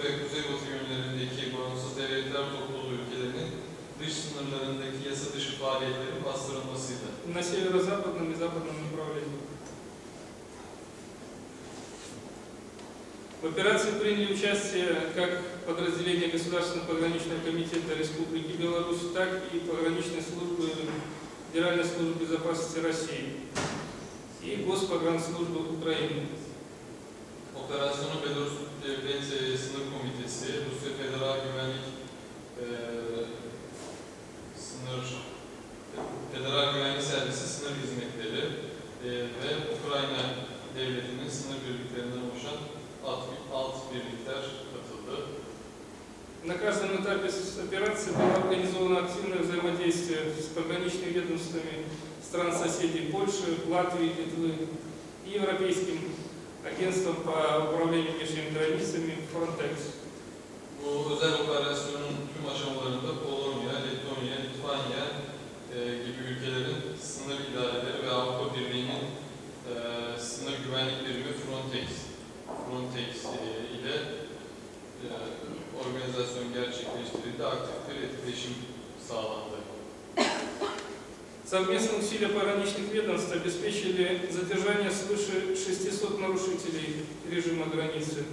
ve Kuzey yönlerindeki bağımsız devletler topluluğu ülkelerinin dış sınırlarındaki yasa dışı faaliyetlerin bastırılmasıydı. На северо-западном и западном направлениях. В операции приняли участие как подразделения Государственного пограничного комитета Республики Беларусь, так и пограничной службы Федеральной службы безопасности России и Госпогранслужбы Украины. Operasyonu Belarus Devlet Sınır Komitesi, Rusya Federal Güvenlik e, Sınır Federal Güvenlik Servisi Sınır Hizmetleri e, ve Ukrayna Devleti'nin sınır birliklerinden oluşan alt, alt birlikler katıldı. На каждом этапе операции было организовано активное взаимодействие с пограничными ведомствами стран-соседей Польши, Латвии, Литвы и европейским Агентство по управлению внешними границами Frontex. Bu özel operasyonun tüm aşamalarında Polonya, Letonya, Litvanya e, gibi ülkelerin sınır idareleri ve Avrupa Birliği'nin e, sınır güvenlikleri ve Frontex, Frontex e, ile e, organizasyon gerçekleştirildi, aktif bir etkileşim sağlandı. Совместные усилия пограничных ведомств обеспечили задержание 600 нарушителей режима границы,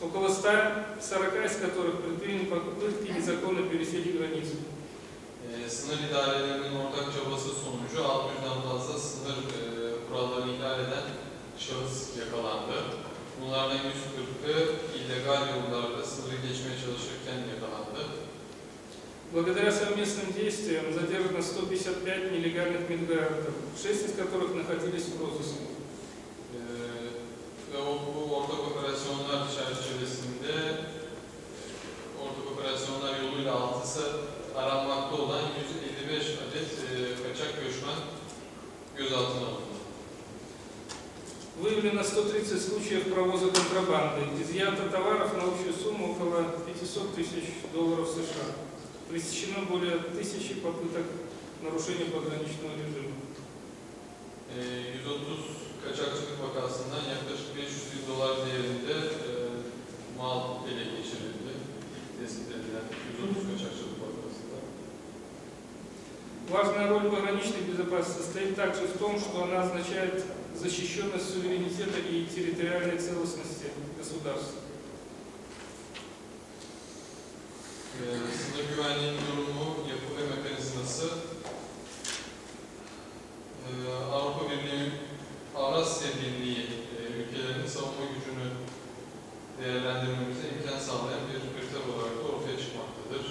около 140 из которых предприняли попытки незаконно пересечь границу. E, sınır idarelerinin ortak çabası sonucu 600'den fazla sınır e, kurallarını ihlal eden şahıs yakalandı. Bunlardan 140'ı illegal yollarda sınırı geçmeye çalışırken yakalandı. Благодаря совместным действиям задержано 155 нелегальных мигрантов, 6 из которых находились в розыске ve bu ortak operasyonlar çerçevesinde e, ortak operasyonlar yoluyla altısı aranmakta olan 155 adet e, kaçak göçmen gözaltına alındı. Выявлено 130 случаев провоза контрабанды. Изъято товаров на общую сумму около 500 тысяч долларов США. Пресечено более тысячи попыток нарушения пограничного режима. 130 kaçakçılık vakasından yaklaşık 500 bin dolar değerinde e, mal ele geçirildi. Tespit edilen 130 kaçakçılık vakasında. Важная роль пограничной безопасности состоит также в том, что она означает защищенность суверенитета и территориальной целостности государства. Sınır güvenliğinin durumu, yapı ve mekanizması Asya Birliği ülkelerinin savunma gücünü değerlendirmemize imkan sağlayan bir kriter olarak da ortaya çıkmaktadır.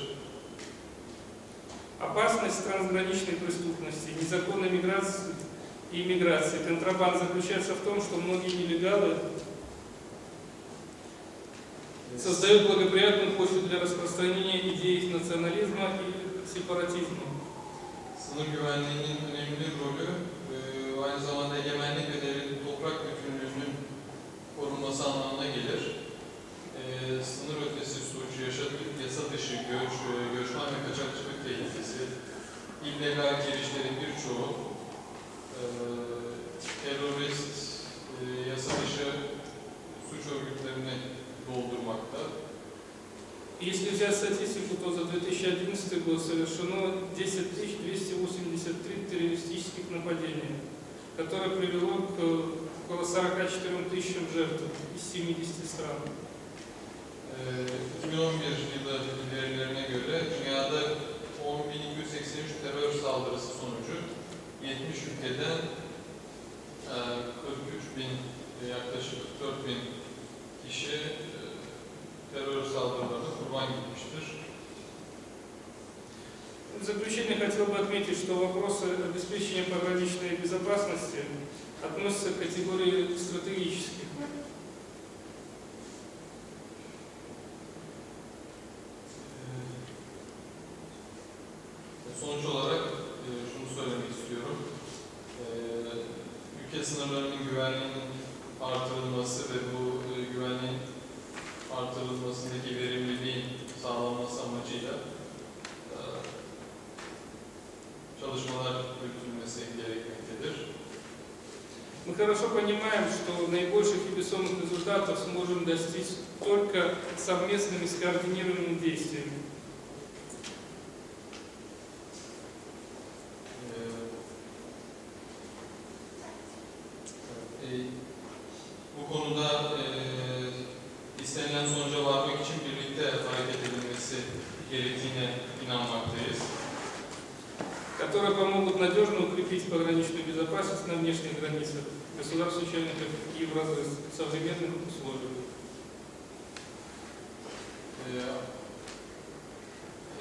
Опасность трансграничной преступности, незаконной миграции и миграции, контрабанд заключается в том, что многие нелегалы создают благоприятную почву для распространения идей национализма и сепаратизма. Sınır güvenliğinin önemli rolü aynı zamanda egemenlik ve devletin toprak bütünlüğünün korunması anlamına gelir. E, sınır ötesi suçu, yaşadık, yasa dışı, göç, göçmen ve kaçakçılık tehlikesi, illegal girişlerin birçoğu, e, terörist, e, yasa dışı suç örgütlerini doldurmakta. Если взять статистику, то за 2011 год совершено 10 283 террористических нападений которое привело к около 44 тысячам жертв из 70 стран. 2011 yılı verilerine göre dünyada 10.283 terör saldırısı sonucu 70 ülkeden 43 bin yaklaşık 4 bin kişi terör saldırılarına kurban gitmiştir. в заключение хотел бы отметить, что вопросы обеспечения пограничной безопасности относятся к категории стратегических. Sonuç olarak şunu söylemek istiyorum. Ülke sınırlarının güvenliğinin artırılması ve bu güvenliğin artırılmasındaki verimliliğin sağlanması amacıyla çalışmalar yürütülmesi gerekmektedir. Мы хорошо понимаем, что наибольших и бессонных результатов сможем достичь только совместными скоординированными действиями. Ee, э, e, э, обеспечить пограничную безопасность на внешних границах государств-участников и в разрез современных условий.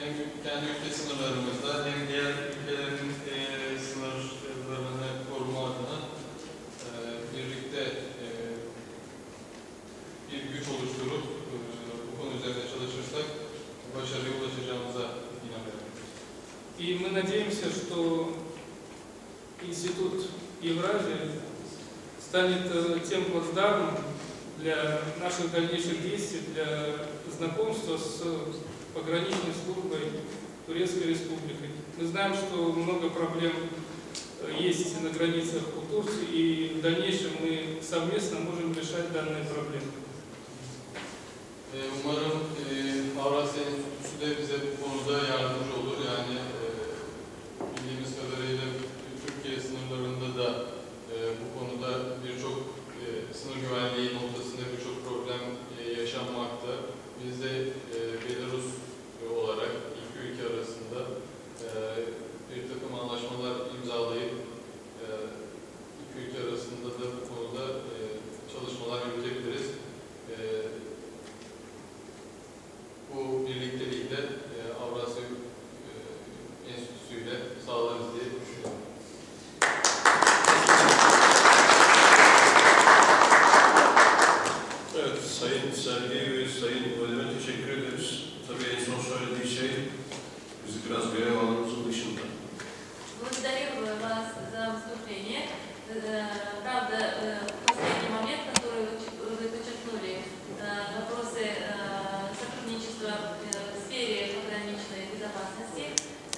Hem kendi ülke sınırlarımızda hem diğer ülkelerin e, sınırlarını koruma adına e, birlikte e, bir güç oluşturup e, bu konu üzerine çalışırsak başarıya ulaşacağımıza inanıyorum. И мы надеемся, что Институт Евразии станет э, тем плацдармом для наших дальнейших действий, для знакомства с пограничной службой Турецкой Республики. Мы знаем, что много проблем э, есть на границах у Турции, и в дальнейшем мы совместно можем решать данные проблемы. Umarım Avrasya Enstitüsü de bize bu konuda yardımcı olur.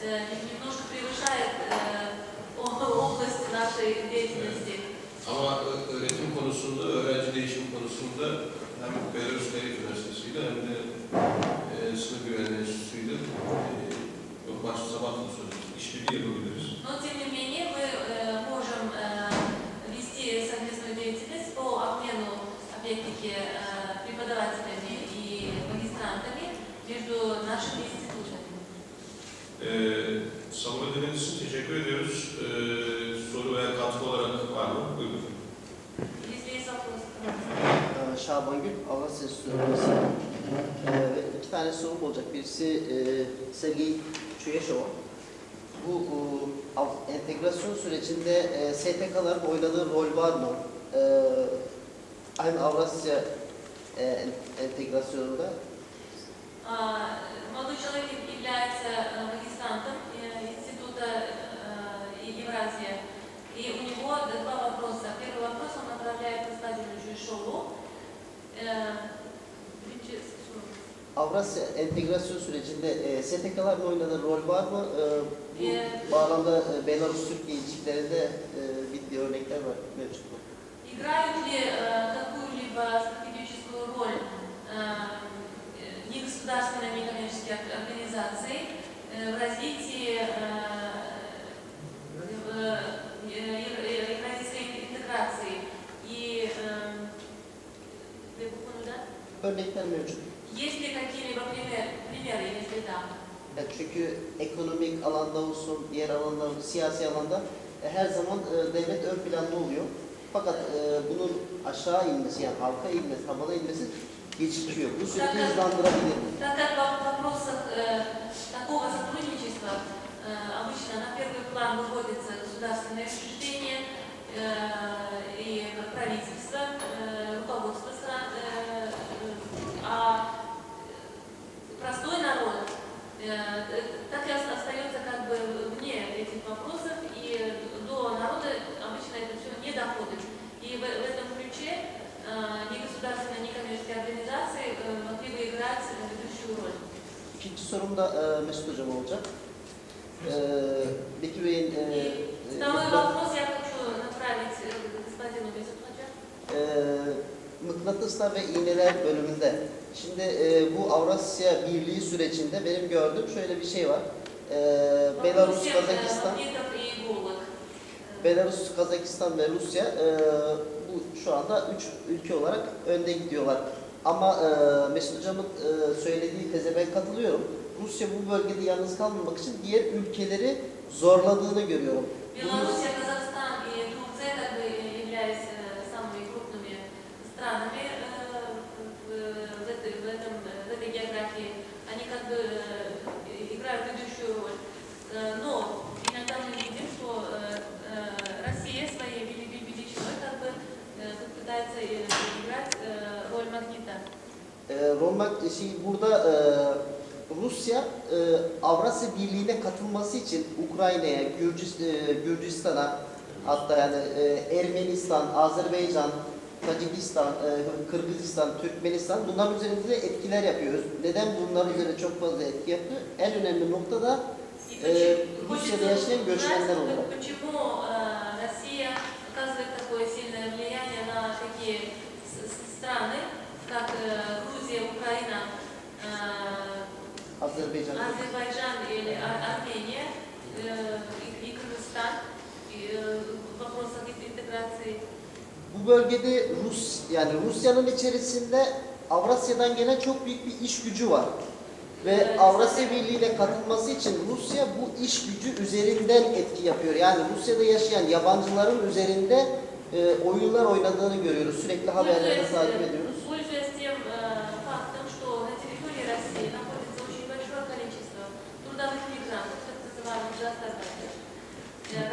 Э, немножко превышает э, область нашей деятельности. Ama öğretim konusunda, öğrenci değişim konusunda hem Belaruslar Üniversitesi'yle hem de e, sınıf güvenliği enstitüsüyle e, başlı sabah konusunda işbirliği yapabiliriz. Но тем не менее мы э, можем э, вести совместную деятельность по обмену, опять-таки, преподавателями и магистрантами между нашими институтами. Ee, Savunma dediğiniz için teşekkür ediyoruz. Ee, soru veya katkı olarak var mı? Buyurun. Ee, Şaban Gül, Avrasya Üniversitesi. Ee, ve iki tane sorum olacak. Birisi e, Sergey Çuyeşova. Bu e, entegrasyon sürecinde e, STK'ların oynadığı rol var mı? E, aynı Avrasya e, entegrasyonunda. Молодой человек является магистантом Э, э, Евразия. И у него два вопроса. Первый вопрос он направляет представителю Жишову. Avrasya entegrasyon sürecinde e, STK'ların oynadığı rol var mı? E, bu e, bağlamda e, Belarus Türkiye ilişkilerinde e, bildiği örnekler var mevcut mu? Играют ли какую-либо стратегическую роль э, негосударственные некоммерческие организации в развитии örnekler mevcut. Есть ли какие çünkü ekonomik alanda olsun, diğer alanda, siyasi alanda e, her zaman e, devlet ön planda oluyor. Fakat e, bunun aşağı inmesi, yani halka inmesi, tabana inmesi gecikiyor. Bu süreci hızlandırabilir mi? Так как во- в вопросах э, такого сотрудничества э, обычно на первый план выводятся государственные учреждения и правительство, Э, э, так и остается как бы вне этих вопросов, и до народа обычно это все не доходит. И в, в этом ключе э, ни государственные, ни коммерческие организации могли бы играть ведущую роль. İkinci sorum da e, Mesut Hocam olacak. E, Bekir Bey'in... E, e вопрос я хочу направить господину Mesut Hocam. E, Mıknatıslar ve iğneler bölümünde Şimdi e, bu Avrasya Birliği sürecinde benim gördüğüm şöyle bir şey var. E, Belarus, Kazakistan, e, Belarus, Kazakistan ve Rusya e, bu şu anda üç ülke olarak önde gidiyorlar. Ama e, Mesut Hocam'ın e, söylediği teze ben katılıyorum. Rusya bu bölgede yalnız kalmamak için diğer ülkeleri zorladığını görüyorum. Belarus, Kazakistan Ee, Roma e, şey burada e, Rusya e, Avrasya Birliği'ne katılması için Ukrayna'ya, Gürcis, e, Gürcistan'a hatta yani e, Ermenistan, Azerbaycan, Tacikistan, e, Kırgızistan, Türkmenistan bunlar üzerinde de etkiler yapıyoruz. Neden bunlar üzerinde çok fazla etki yapıyor? En önemli nokta da e, Rusya'da yaşayan göçmenler olarak. Eh, оказывает такое сильное влияние на такие страны, как э, Ukrayna, e, Azerbaycan, Azerbaycan, Armения и Кыргызстан в вопросах интеграции. Bu bölgede Rus yani Rusya'nın içerisinde Avrasya'dan gelen çok büyük bir iş gücü var. Ve Avrasya ile katılması için Rusya bu iş gücü üzerinden etki yapıyor. Yani Rusya'da yaşayan yabancıların üzerinde e, oyunlar oynadığını görüyoruz. Sürekli haberleri takip ediyoruz.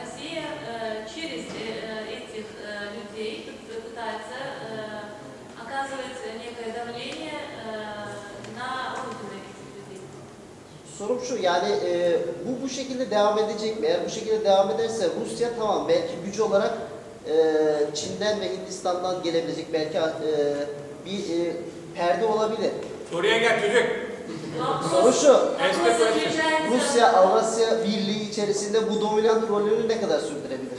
Россия через этих людей пытается оказывать некое давление на родину Sorum şu yani e, bu bu şekilde devam edecek mi? Eğer bu şekilde devam ederse Rusya tamam belki güç olarak e, Çin'den ve Hindistan'dan gelebilecek belki e, bir e, perde olabilir. Soruya gel çocuk. Soru şu, Rusya Avrasya Birliği içerisinde bu dominant rolünü ne kadar sürdürebilir?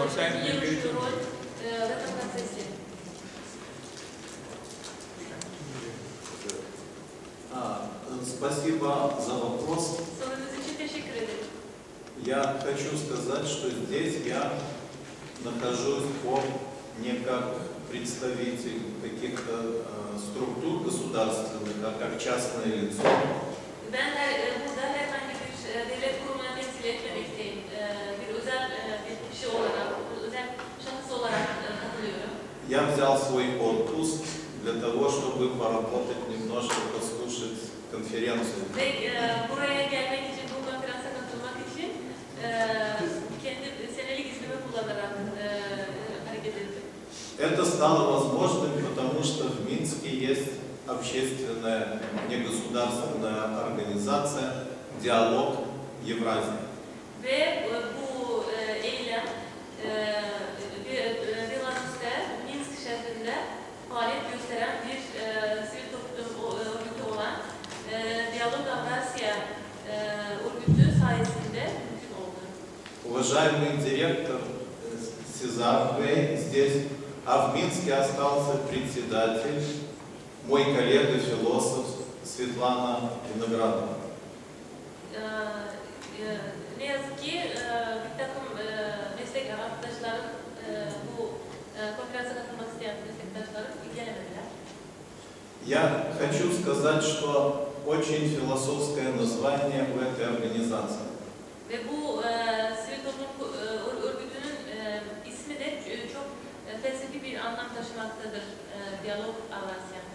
Насколько я хочу сказать, что здесь я нахожусь по, не как представитель каких-то э, структур государственных, а как частное лицо. Я взял свой отпуск для того, чтобы поработать немножко, послушать конференцию. Э, Это стало возможным, потому что в Минске есть общественная, негосударственная организация «Диалог Евразии». Belgrado? Ne yazık ki bir takım meslek arkadaşlarım bu konferansa katılmak isteyen meslektaşlarım gelemediler. Я хочу сказать, что очень философское название у этой организации. Ve bu e, sivil toplum e, örgütünün e, ismi de çok e, felsefi bir anlam taşımaktadır. E, Diyalog Avasya.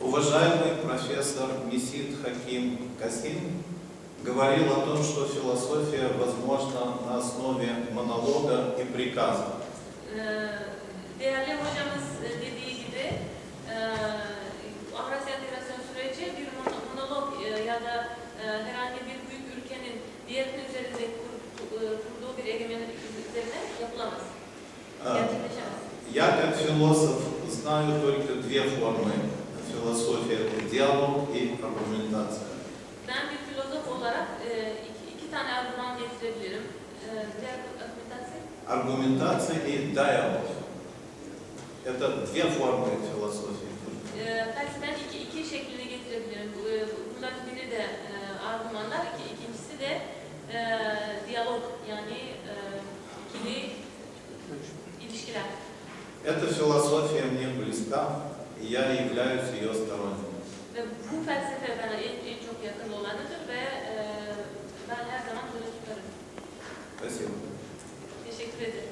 Уважаемый профессор Месид Хаким Касим говорил о том, что философия возможна на основе монолога и приказа. Değerli hocamız dediği gibi Avrasya Federasyonu süreci bir monolog ya da herhangi bir büyük ülkenin diğerinin üzerinde kurduğu bir egemenlik üzerine yapılamaz. Gerçekleşemez. Я как философ знаю только две формы filosofia o diyalog ve argumentasyon. Ben bir filozof olarak e, iki, iki tane argüman getirebilirim. E, diğer argumentasyon? Аргументация и диалог. Это две формы философии. Felsefenin iki, iki getirebilirim. E, bunların biri de e, ikincisi de e, diyalog yani e, ikili ilişkiler. Эта философия мне близка. E, yani vilayet fiyos Ve bu felsefe bana en, çok yakın olanıdır ve e, ben her zaman böyle tutarım. Teşekkür ederim.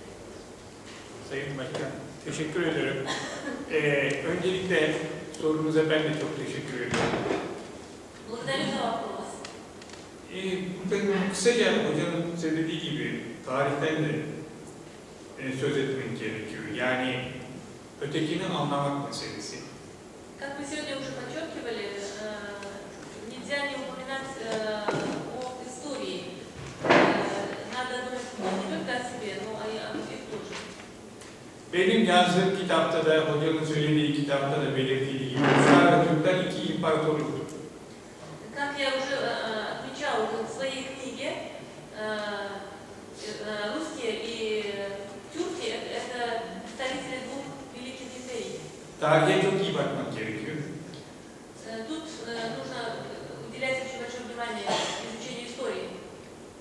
Sayın Başkan, teşekkür ederim. ee, öncelikle sorunuza ben de çok teşekkür ediyorum. Bunların cevabımız. Ee, ben kısaca hocanın söylediği gibi tarihten de e, söz etmek gerekiyor. Yani ötekinin anlamak meselesi. Как мы сегодня уже подчеркивали, э, нельзя не упоминать э, о истории. Э, надо думать не только о себе, но и о других тоже. Benim yazdığım kitapta da, hocanın söylediği kitapta da belirttiği gibi Ruslar ve Türkler iki imparatorluktur. Как я уже отмечал в своей книге, русские и Tarihe çok iyi bakmak gerekiyor. Тут нужно уделять очень большое внимание изучению истории.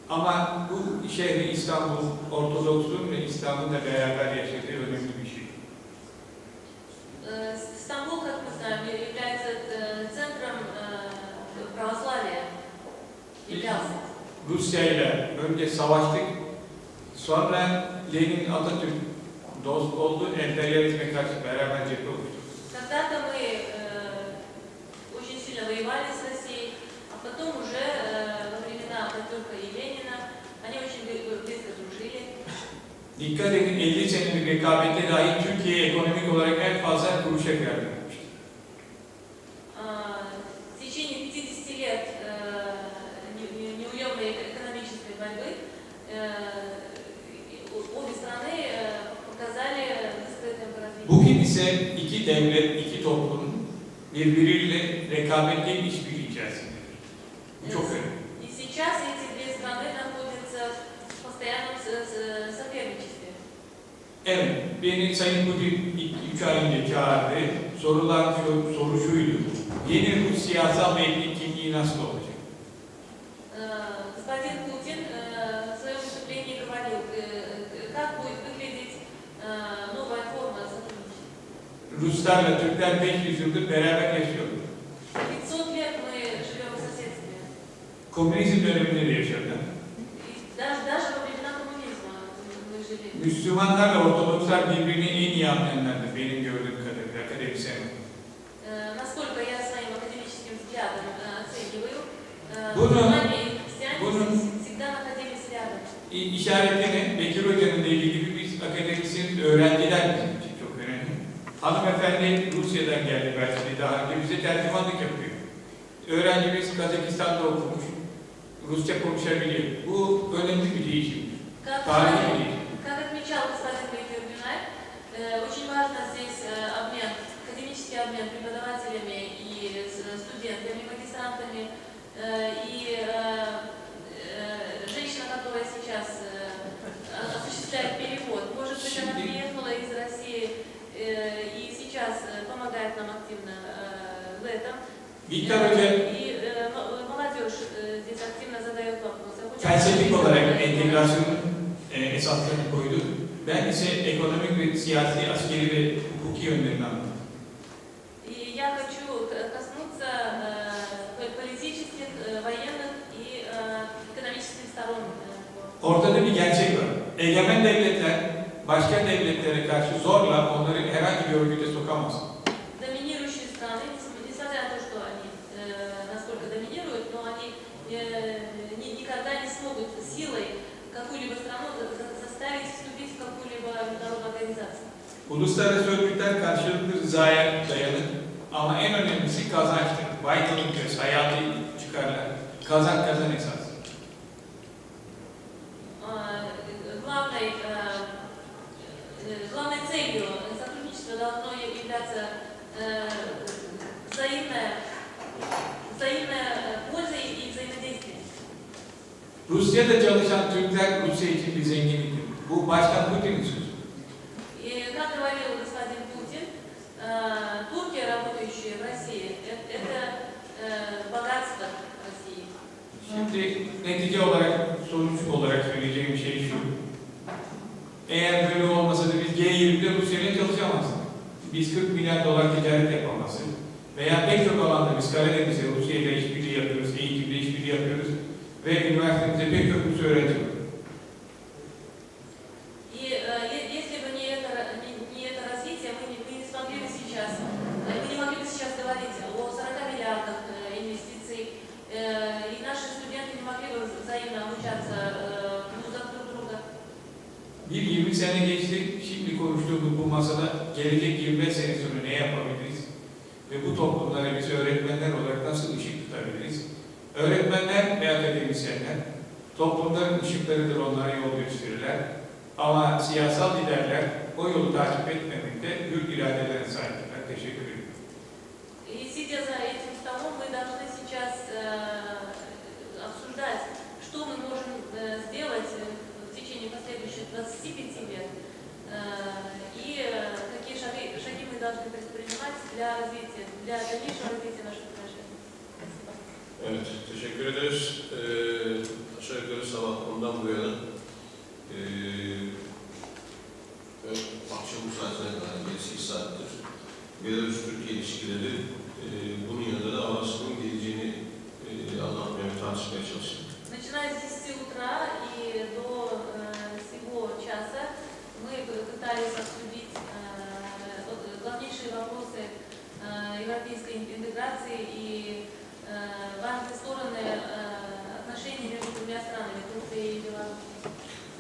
Ama bu şehri İstanbul, Ortodoks'un ve İslam'ın da beraber yaşadığı önemli bir şey. Ee, İstanbul, как мы знаем, является центром православия. Являлся. Rusya ile önce savaştık, sonra Lenin Atatürk dost oldu, emperyalizme karşı beraber cephe когда-то мы э, очень сильно воевали с Россией, а потом уже э, во времена Петрюка и Ленина они очень близко дружили. Dikkat edin 50 senelik rekabetle dahi Türkiye ekonomik olarak en fazla kuruşa geldi. sorulan soru şuydu. Yeni Rus siyasal belli kimliği nasıl olacak? Господин ee, Putin в своем выступлении говорил, как будет Ruslarla Türkler 500 yıldır beraber yaşıyor. 500 лет мы живем в соседстве. Komünizm döneminde de yaşadılar. Даже, даже во времена коммунизма мы Ortodokslar birbirini en iyi anlayanlardı benim gördüğüm kadarıyla akademisyen насколько я своим академическим взглядом э, оцениваю, bunun, э, bunun всегда işaretini Bekir Hoca'nın dediği gibi biz akademisyen öğrenciler bizim için çok önemli. Hanımefendi Rusya'dan geldi belki daha önce bize tercümanlık yapıyor. Öğrencimiz Kazakistan'da okumuş. Rusça konuşabiliyor. Bu önemli bir değişim. Tarihi bir değişim. Как отмечал господин Виктор Юнай, э, очень важно здесь обмен учителями, преподавателями и э, студентами, магистрантами. Э, и э, женщина, которая сейчас осуществляет перевод, может быть, она приехала из России и сейчас помогает нам активно в этом. И молодежь здесь активно задает вопросы. Felsefik olarak entegrasyonun esaslarını koydu. Ben ise ekonomik ve siyasi, askeri ve hukuki yönlerini anlattım. И я хочу коснуться э, политических, э, военных и э, экономических сторон. Ortada bir gerçek var. Egemen devletler başka devletlere karşı zorla onları herhangi bir örgüte sokamaz. Uluslararası örgütler karşılıklı rızaya dayanır ama en önemlisi kazançtır. Vital interest, hayati çıkarlar. Kazan kazan esas. Главной, главной целью сотрудничества должно являться взаимная, взаимная польза и взаимодействие. Rusya'da çalışan Türkler Rusya için bir zenginliktir. Bu Başkan Putin için. турки, работающие в России, это богатство России. Şimdi netice olarak, sonuç olarak söyleyeceğim şey şu. Eğer böyle olmasaydı biz G20'de Rusya'yla çalışamazdık. Biz 40 milyar dolar ticaret yapamazdık. Veya pek çok alanda biz Karadeniz'e Rusya ile işbirliği yapıyoruz, eğitimde işbirliği yapıyoruz ve üniversitemizde pek çok Rus öğrenci var. bu masada gelecek 25 sene sonra ne yapabiliriz? Ve bu toplumlara biz öğretmenler olarak nasıl ışık tutabiliriz? Öğretmenler ve akademisyenler toplumların ışıklarıdır onlara yol gösterirler. Ama siyasal liderler o yolu takip etmemekte hür iradelerine sahipler. Teşekkür ederim. Сидя за этим столом, мы должны сейчас э, обсуждать, что мы можем э, сделать э, в течение последующих 25 мы должны предпринимать для развития, для дальнейшего развития наших отношений? Спасибо. Э,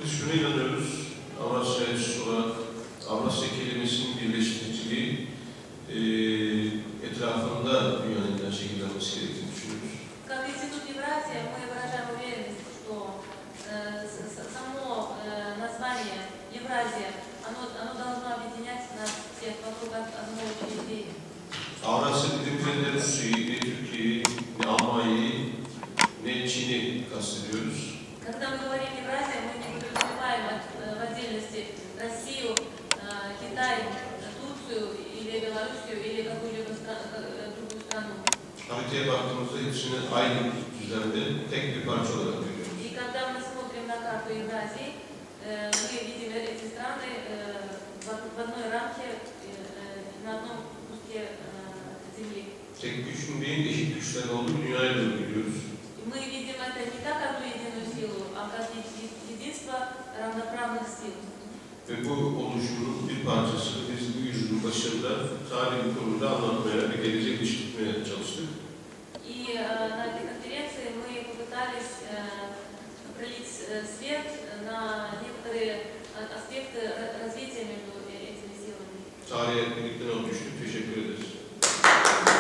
Biz şuna inanıyoruz. Avrasya Enstitüsü olarak Avrasya kelimesinin birleştiriciliği поєднати дві відділи цієї країни в одній рамці на одному куске землі. Tek güçlü değil, eşit güçler oldu, dünyaya dönüyoruz. Мы видим это не как одну единую силу, а как единство равноправных сил. Ve bu oluşumun bir parçası biz bu yüzyılın başında tarihin konuda anlatmaya ve gelecek işitmeye çalıştık. И на этой конференции мы попытались пролить э, свет на некоторые а, аспекты развития между этими силами. Çağrı'ya birlikte ne olmuştu? Teşekkür ederiz.